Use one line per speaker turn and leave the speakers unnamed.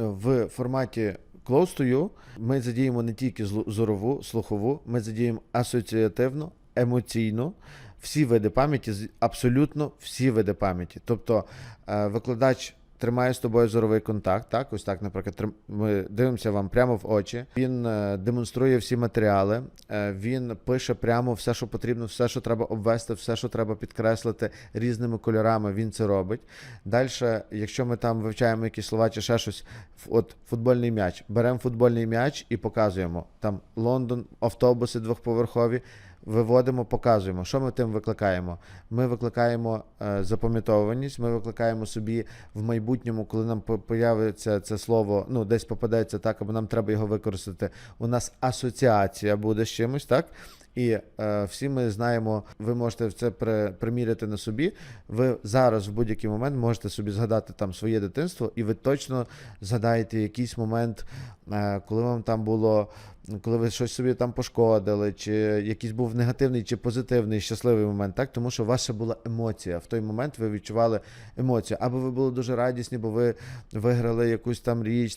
В форматі Close to You ми задіємо не тільки зорову, слухову, ми задіємо асоціативну, емоційну, всі види пам'яті, абсолютно всі види пам'яті. Тобто е, викладач тримає з тобою зоровий контакт, так, ось так, наприклад, ми дивимося вам прямо в очі. Він е, демонструє всі матеріали, е, він пише прямо все, що потрібно, все, що треба обвести, все, що треба підкреслити різними кольорами. Він це робить. Далі, якщо ми там вивчаємо якісь слова чи ще щось, от футбольний м'яч, беремо футбольний м'яч і показуємо там Лондон, автобуси двохповерхові. Виводимо, показуємо, що ми тим викликаємо. Ми викликаємо е, запам'ятовуваність, ми викликаємо собі в майбутньому, коли нам появиться це слово, ну десь попадеться так, або нам треба його використати. У нас асоціація буде з чимось, так? І е, всі ми знаємо, ви можете це при, приміряти на собі. Ви зараз в будь-який момент можете собі згадати там своє дитинство, і ви точно згадаєте якийсь момент, е, коли вам там було, коли ви щось собі там пошкодили, чи якийсь був негативний чи позитивний щасливий момент, так тому що ваша була емоція. В той момент ви відчували емоцію. Або ви були дуже радісні, бо ви виграли якусь там річ,